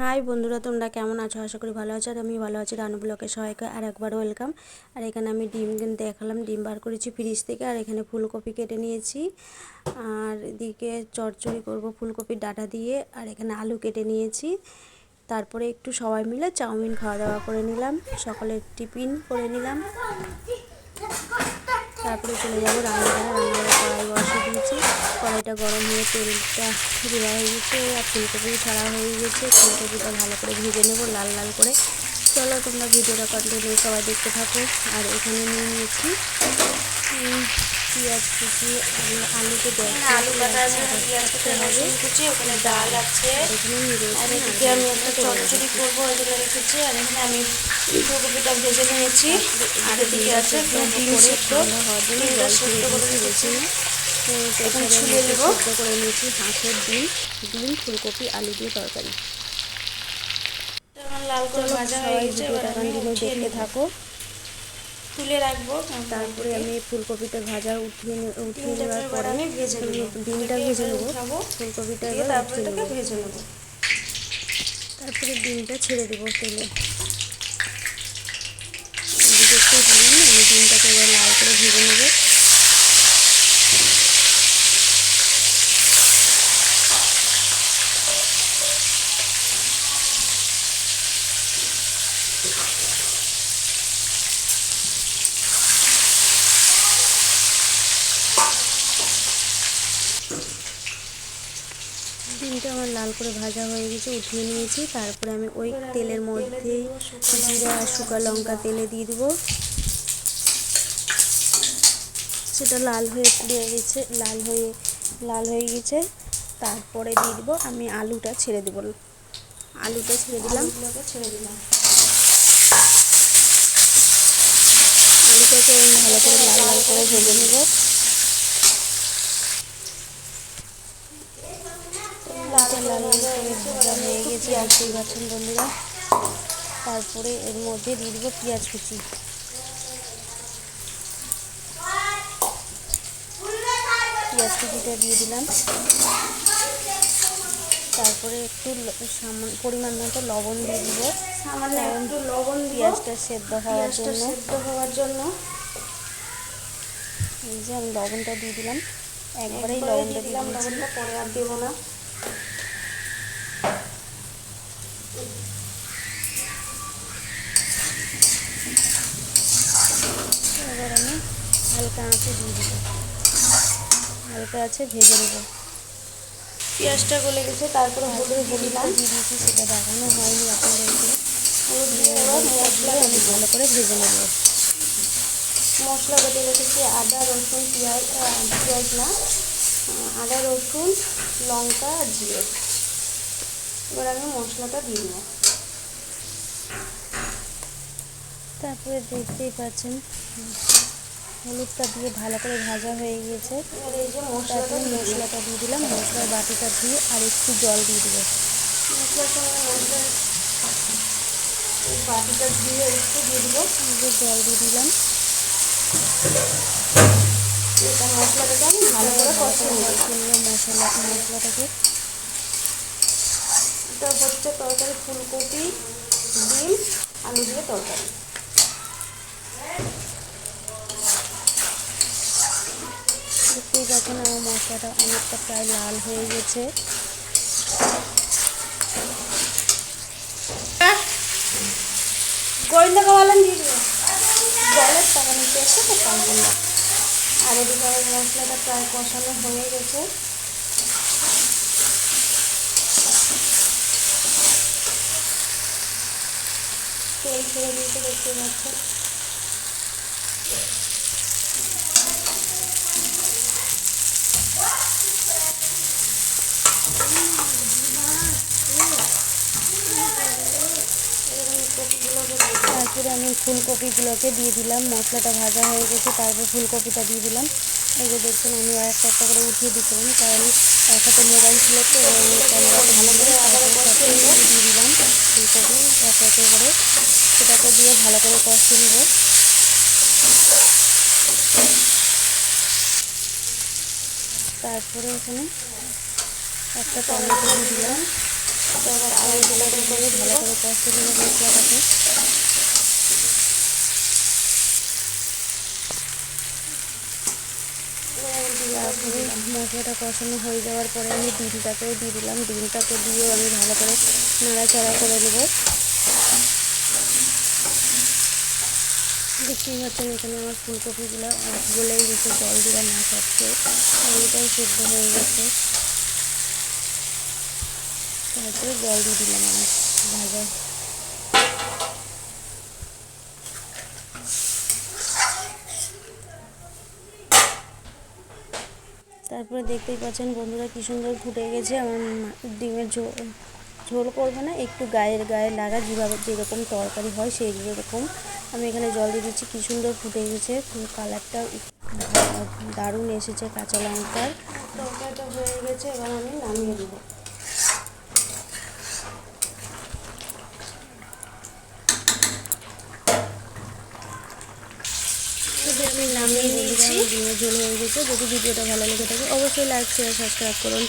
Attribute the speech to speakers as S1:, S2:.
S1: High বন্ধুরা, তোমরা কেমন আছো? আশা করি ভালো আছো। আর আমি ভালো আছি রানু ব্লকের সহায়িকা আর একবার ওয়েলকাম। আর এখানে আমি ডিম দেখালাম, ডিম বার করেছি ফ্রিজ থেকে। আর এখানে ফুলকপি কেটে নিয়েছি। আর এদিকে চচ্চড়ি করব ফুলকপির ডাটা দিয়ে। আর এখানে আলু কেটে নিয়েছি। তারপরে একটু সবাই মিলে চাউমিন খাওয়া দাওয়া করে নিলাম। সকালের টিফিন করে নিলাম। তারপরে চলে যাব রান্নাঘরে। কড়াই বসে দিয়েছি। কড়াইটা গরম হয়ে তেলটা দেওয়া হয়ে গেছে। আর ফুলকপি ছাড়া হয়ে গেছে। ফুলকপিটা ভালো করে ভেজে নেব লাল লাল করে। চলো তোমরা ভিডিওটা কন্টিনিউ সবাই দেখতে থাকো। আর এখানে নিয়ে নিয়েছি পেঁয়াজ কুচি আলুকে
S2: আলু কাটা আছে পেঁয়াজ কুচি রসুন কুচি ওখানে ডাল আছে। আর এদিকে আমি একটা চচ্চড়ি করব ওই জন্য রেখেছি। আর এখানে আমি ফুলকপিটা ভেজে নিয়েছি। আর এদিকে আছে ডিম সেদ্ধ। ডিমটা সেদ্ধ করে রেখেছি।
S1: এখন ছুলে নেব। করে নিয়েছি। হাঁসের ডিম ডিম ফুলকপি আলু দিয়ে তরকারি।
S2: আমার লাল করে ভাজা হয়ে গেছে এবার আমি
S1: দেখতে থাকো।
S2: তুলে রাখব
S1: তারপরে আমি ফুলকপিটা ভাজা উঠিয়ে উঠিয়ে নেওয়ার পরে
S2: আমি ভেজে নেব।
S1: ডিমটা ভেজে নেব। ফুলকপিটা এবার
S2: তারপরে ভেজে নেব।
S1: তারপরে ডিমটা ছেড়ে দেবো তেলে দেখতেই পাবেন আমি ডিমটাকে এবার লাল করে ভেজে নেব ডিমটা আমার লাল করে ভাজা হয়ে গেছে উঠিয়ে নিয়েছি। তারপরে আমি ওই তেলের মধ্যেই জিরা আর শুকা লঙ্কা তেলে দিয়ে দেবো। সেটা লাল হয়ে পুড়ে গেছে লাল হয়ে লাল হয়ে গেছে। তারপরে দিয়ে দেবো আমি আলুটা ছেড়ে দেবো। আলুটা ছেড়ে দিলাম।
S2: ছেড়ে দিলাম।
S1: আলুটাকে ভালো করে লাল লাল করে ভেজে নেব আলুটা লাল লাল করে ভাজা হয়ে গেছে দেখতেই পাচ্ছেন বন্ধুরা। তারপরে এর মধ্যে দিয়ে দেবো পেঁয়াজ কুচি। পেঁয়াজ কুচিটা দিয়ে দিলাম। তারপরে একটু পরিমাণ মতো লবণ দিয়ে দিব।
S2: একটু লবণ দিয়ে
S1: পেঁয়াজটা সেদ্ধ হওয়ার জন্য।
S2: সেদ্ধ হওয়ার জন্য।
S1: এই যে আমি লবণটা দিয়ে দিলাম। একবারেই লবণটা
S2: দিয়ে
S1: দিয়ে
S2: দিলাম লবণটা পরে আর দেবো না
S1: এবার আমি হালকা আঁচে দিয়ে দিব। হালকা আছে ভেজে নেব।
S2: পেঁয়াজটা গলে গেছে তারপরে হলুদ
S1: হলুদটা দিয়ে দিয়েছি সেটা দেখানো হয়নি আপনাদেরকে
S2: হলুদ দিয়ে মশলা
S1: আমি ভালো করে ভেজে নেব।
S2: মশলা বেটে রেখেছি আদা রসুন পেঁয়াজ পেঁয়াজ না আদা রসুন লঙ্কা আর জিরে। এবার আমি মশলাটা দিয়ে দেবো
S1: তারপরে দেখতেই পাচ্ছেন হলুদটা দিয়ে ভালো করে ভাজা হয়ে গিয়েছে।
S2: যে মশলাটা দিয়ে দিলাম
S1: মশলাটা দিয়ে দিলাম মশলার বাটিটা দিয়ে আর একটু জল দিয়ে দেবো
S2: বাটিটা দিয়ে একটু দিয়ে দেবো।
S1: জল দিয়ে দিলাম।
S2: এটা মশলাটাকে আমি ভালো করে কষিয়ে নেব।
S1: মশলা মশলাটাকে।
S2: এটা হচ্ছে তরকারি ফুলকপি ডিম আলু দিয়ে তরকারি।
S1: দেখতেই পাচ্ছেন আমার মশলাটা অনেকটা প্রায় লাল হয়ে গেছে।
S2: না। আর এদিকে মশলাটা প্রায় কষানো হয়ে গেছে। তেল ছেড়ে দিয়েছে দেখতে পাচ্ছেন এরকম কপিগুলোকে দিয়ে দিলাম।
S1: তারপরে আমি ফুলকপিগুলোকে দিয়ে দিলাম। মশলাটা ভাজা হয়ে গেছে, তারপর ফুলকপিটা দিয়ে দিলাম। যে দেখছেন, আমি একটা একটা করে উঠিয়ে দিচ্ছিলাম, কারণ এক হাতে মোবাইল ছিল তো ভালো করে দিয়ে দিলাম ফুলকপি। এক করে সেটাকে দিয়ে ভালো করে কষিয়ে নেব। তারপরে এখানে একটা টমেটো দিলাম।
S2: তো এবার আলু
S1: করে ভালো করে তারপরে মশলাটা কষানো হয়ে যাওয়ার পরে আমি ডিমটাকেও দিয়ে দিলাম। ডিমটাকে দিয়েও আমি ভালো করে নাড়াচাড়া করে নেব। দেখতেই পাচ্ছেন এখানে আমার ফুলকপিগুলো গলেই গেছে জল দেওয়া না সত্ত্বেও আলুটাও সেদ্ধ হয়ে গেছে। তারপরে জল দিয়ে দিলাম আমার ভাজা। তারপরে দেখতেই পাচ্ছেন বন্ধুরা কি সুন্দর ফুটে গেছে, আমার ডিমের ঝোল ঝোল করব না, একটু গায়ের গায়ে লাগা যেভাবে যেরকম তরকারি হয় সেই রকম। আমি এখানে জল দিয়ে দিচ্ছি, কি সুন্দর ফুটে গেছে কালারটা দারুণ এসেছে কাঁচা লঙ্কার। তরকারিটা হয়ে গেছে, এবার আমি নামিয়ে দেবো আমি নামিয়ে নিয়েছি ডিমের ঝোল হয়ে গেছে। যদি ভিডিওটা ভালো লেগে থাকে অবশ্যই লাইক শেয়ার সাবস্ক্রাইব করুন।